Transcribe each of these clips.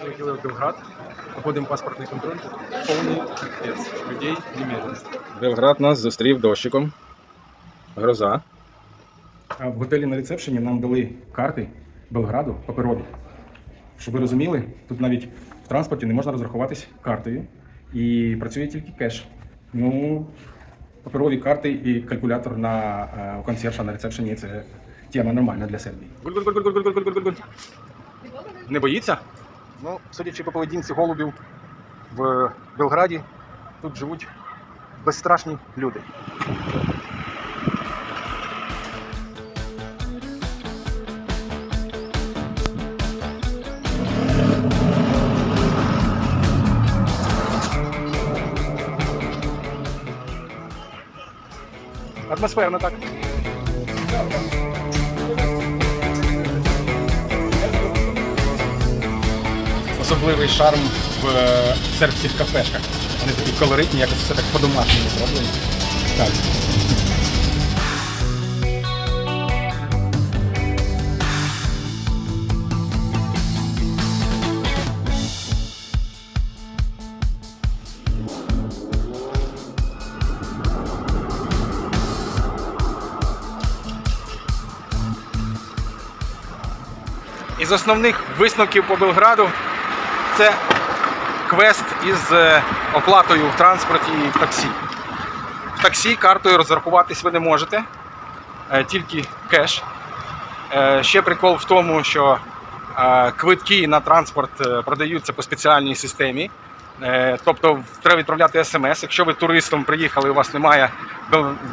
Приїхали в Белград, проходимо паспортний контроль, повний капець, людей немерено. Белград нас зустрів дощиком. Гроза. А в готелі на рецепшені нам дали карти Белграду паперові. Щоб ви розуміли, тут навіть в транспорті не можна розрахуватись картою і працює тільки кеш. Ну, паперові карти і калькулятор на е, у консьержа на рецепшені це тема нормальна для Сербії. Не боїться? Ну, судячи по поведінці голубів в Белграді, тут живуть безстрашні люди. Атмосферно так. Особливий шарм в е, сербських кафешках. Вони такі колоритні, якось все так по-домашньому зроблено. Так. Із основних висновків по Белграду це квест із е, оплатою в транспорті і в таксі. В таксі картою розрахуватись ви не можете, е, тільки кеш. Е, Ще прикол в тому, що квитки на транспорт продаються по спеціальній системі. Е, Тобто треба відправляти смс. Якщо ви туристом приїхали, у вас немає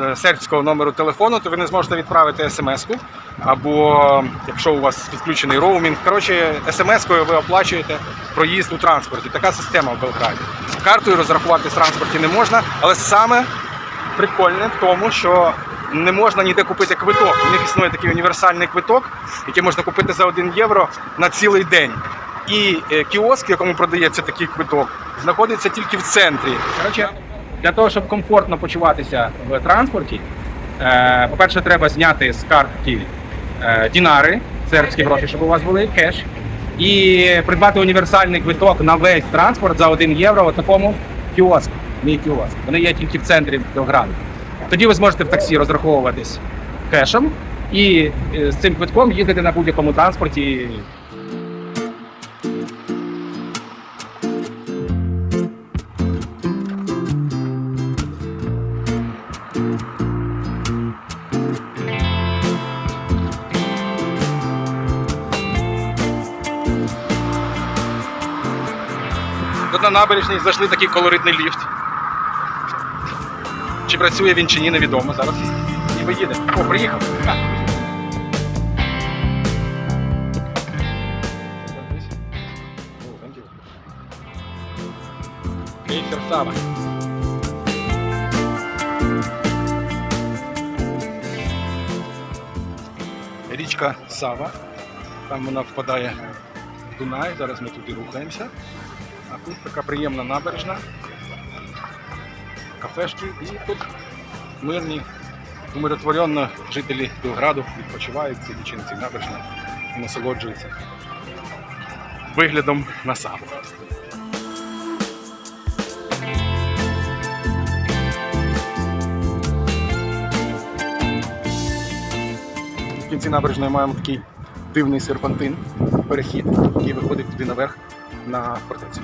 е, сербського номеру телефону, то ви не зможете відправити смс-ку. Або якщо у вас підключений роумінг, коротше, смс-кою ви оплачуєте проїзд у транспорті. Така система в Белграді. Картою розрахувати в транспорті не можна, але саме прикольне в тому, що не можна ніде купити квиток. У них існує такий універсальний квиток, який можна купити за 1 євро на цілий день. І е, кіоск, якому продається такий квиток, знаходиться тільки в центрі. Коротше, для того, щоб комфортно почуватися в транспорті, е, по-перше, треба зняти з картки е, дінари, сербські гроші, щоб у вас були кеш, і придбати універсальний квиток на весь транспорт за 1 євро в такому кіоску. Мій кіоск. Вони є тільки в центрі Белграду. Тоді ви зможете в таксі розраховуватись кешем і з цим квитком їздити на будь-якому транспорті. На набережній зайшли такий колоритний ліфт. Чи працює він чи ні, невідомо зараз. Ніби їде. О, приїхав. Крейсер. Річка Сава. Там вона впадає в Дунай. Зараз ми туди рухаємося. Тут така приємна набережна, кафешки і тут мирні, умиротворенно жителі Білграду відпочивають, сидячи на цій набережні і насолоджуються виглядом на сам. В кінці набережної маємо такий дивний серпантин, перехід, який виходить туди наверх на фортецю.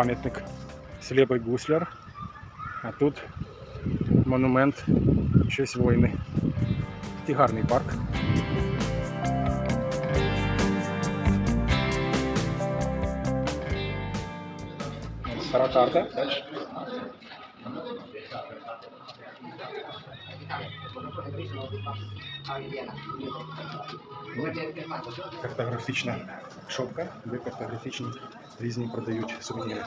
Пам'ятник Слєбой Гусляр. А тут монумент щось війни. Такий гарний парк. Стара? Картографічна шопка, де картографічні різні продають сувеніри.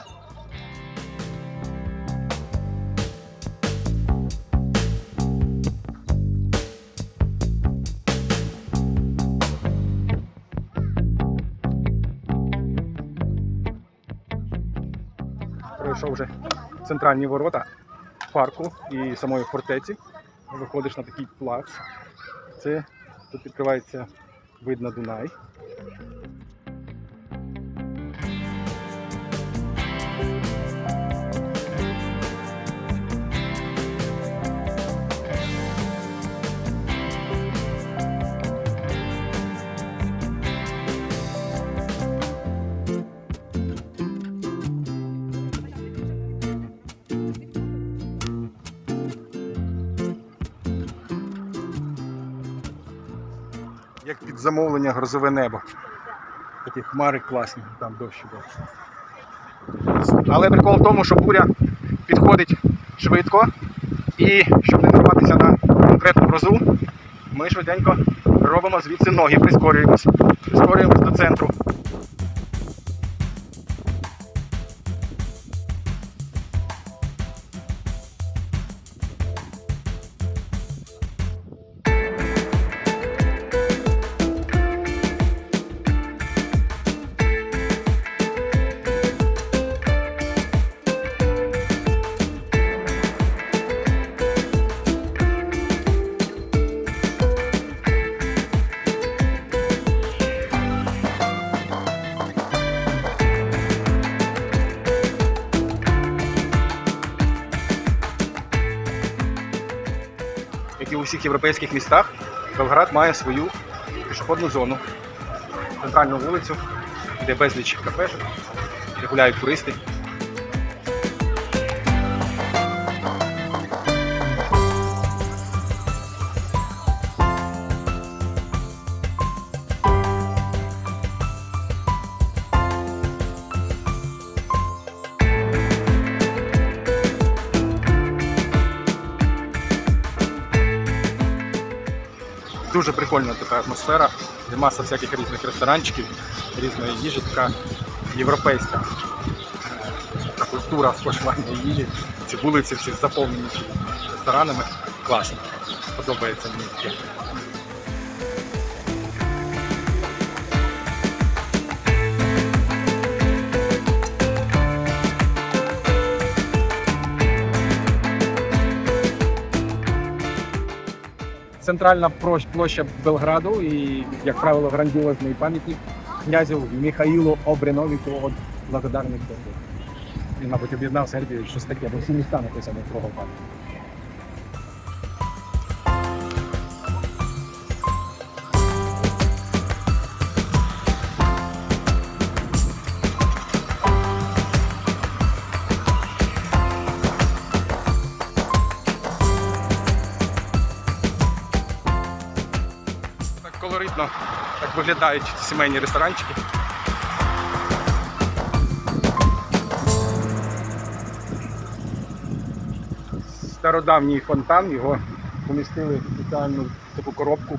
Пройшов вже центральні ворота парку і самої фортеці. Виходиш на такий плац. Це тут відкривається вид на Дунай. Під замовлення грозове небо. Такі хмари класні, там дощ був. Але прикол в тому, що буря підходить швидко, і щоб не нарватися на конкретну грозу, ми швиденько робимо звідси ноги, прискорюємось, прискорюємось до центру. Всіх європейських містах, Белград має свою пішохідну зону, центральну вулицю, де безліч кафешок, де гуляють туристи. Дуже прикольна така атмосфера, де маса всяких різних ресторанчиків, різної їжі, така європейська е, така культура споживання їжі. Ці вулиці всі заповнені ресторанами. Класно. Подобається мені Центральна площа Белграду і, як правило, грандіозний пам'ятник князю Михаїлу Обреновіку от благодарних. Він, мабуть, об'єднав Сербію щось таке, бо всі міста написані про його пам'ятник. Так виглядають ці сімейні ресторанчики. Стародавній фонтан, його помістили в спеціальну таку коробку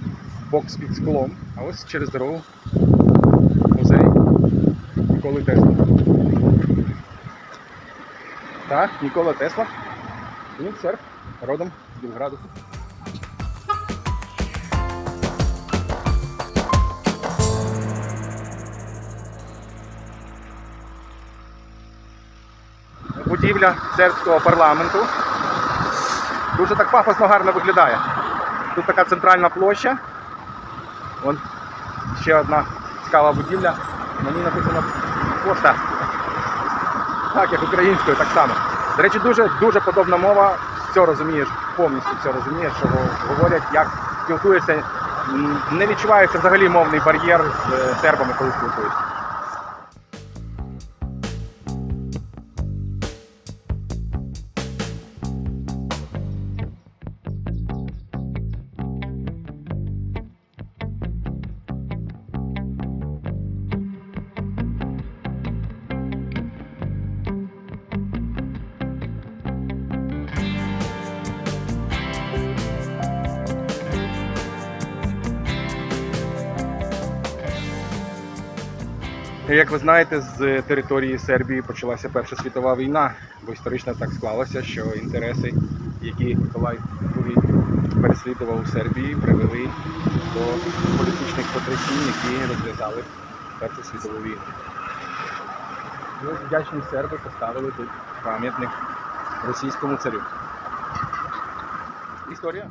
бокс під склом. А ось через дорогу музей Ніколи Тесла. Так, Нікола Тесла. Він серб, родом з Білграду. Будівля сербського парламенту. Дуже так пафосно гарно виглядає. Тут така центральна площа. Вон ще одна цікава будівля. На ній написано пошта. Так, як українською, так само. До речі, дуже дуже подобна мова. Все розумієш, повністю все розумієш, що говорять, як спілкуєшся. Не відчувається взагалі мовний бар'єр з е, сербами, коли спілкуєшся. Як ви знаєте, з території Сербії почалася Перша світова війна, бо історично так склалося, що інтереси, які Миколай II переслідував у Сербії, привели до політичних потрясінь, які розв'язали Першу світову війну. Вдячні серби поставили тут Пам'ятник російському царю. Історія.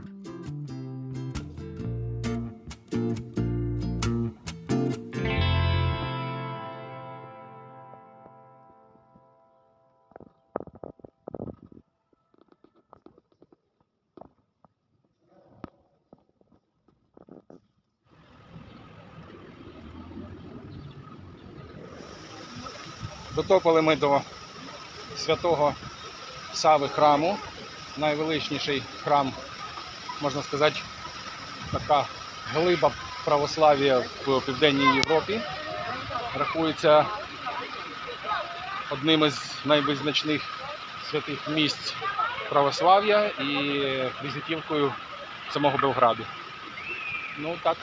Дотопали ми до святого Сави храму. Найвеличніший храм, можна сказати, така глиба православ'я в Південній Європі. Рахується одним із найвизначних святих місць православ'я і візитівкою самого Белграду. Ну так,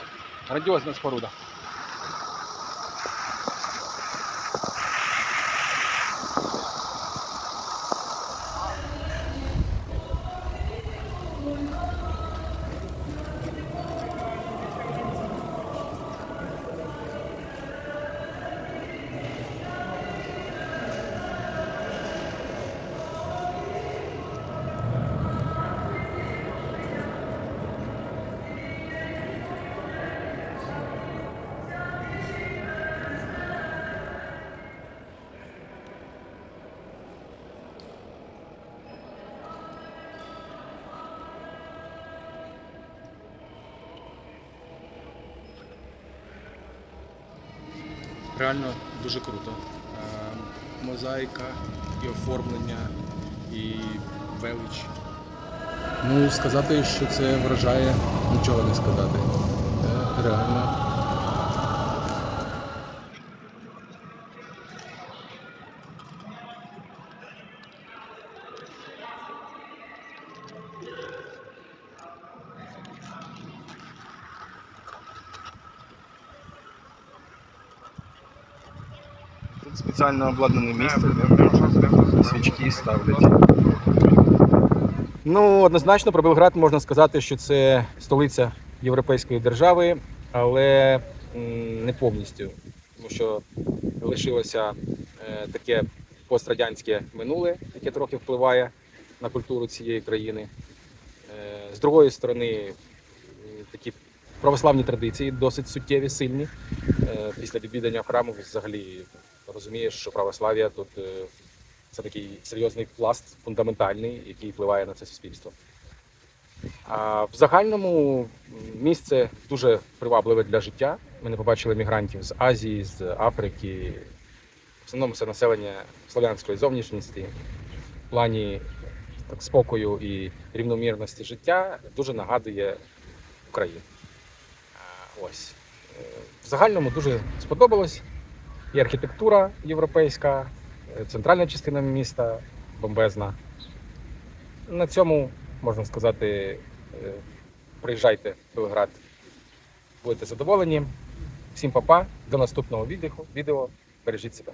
грандіозна споруда. Реально дуже круто. Е, Мозаїка і оформлення, і велич. Ну, сказати, що це вражає, нічого не сказати. Е, Реально. Тут спеціально обладнане місце, де свічки ставлять. Ну, однозначно про Белград можна сказати, що це столиця європейської держави, але не повністю, тому що лишилося е, таке пострадянське минуле, яке трохи впливає на культуру цієї країни. Е, З другої сторони, такі православні традиції досить суттєві, сильні. Е, Після відвідання храму взагалі розумієш, що православ'я тут е, це такий серйозний пласт, фундаментальний, який впливає на це суспільство. А в загальному місце дуже привабливе для життя. Ми не побачили мігрантів з Азії, з Африки. В основному це населення слов'янської зовнішності. В плані так, спокою і рівномірності життя дуже нагадує Україну. Ось. Е, В загальному дуже сподобалось. І архітектура європейська, е, центральна частина міста бомбезна. На цьому, можна сказати, е, приїжджайте в Белград, будете задоволені. Всім па-па, до наступного відео. відео. Бережіть себе.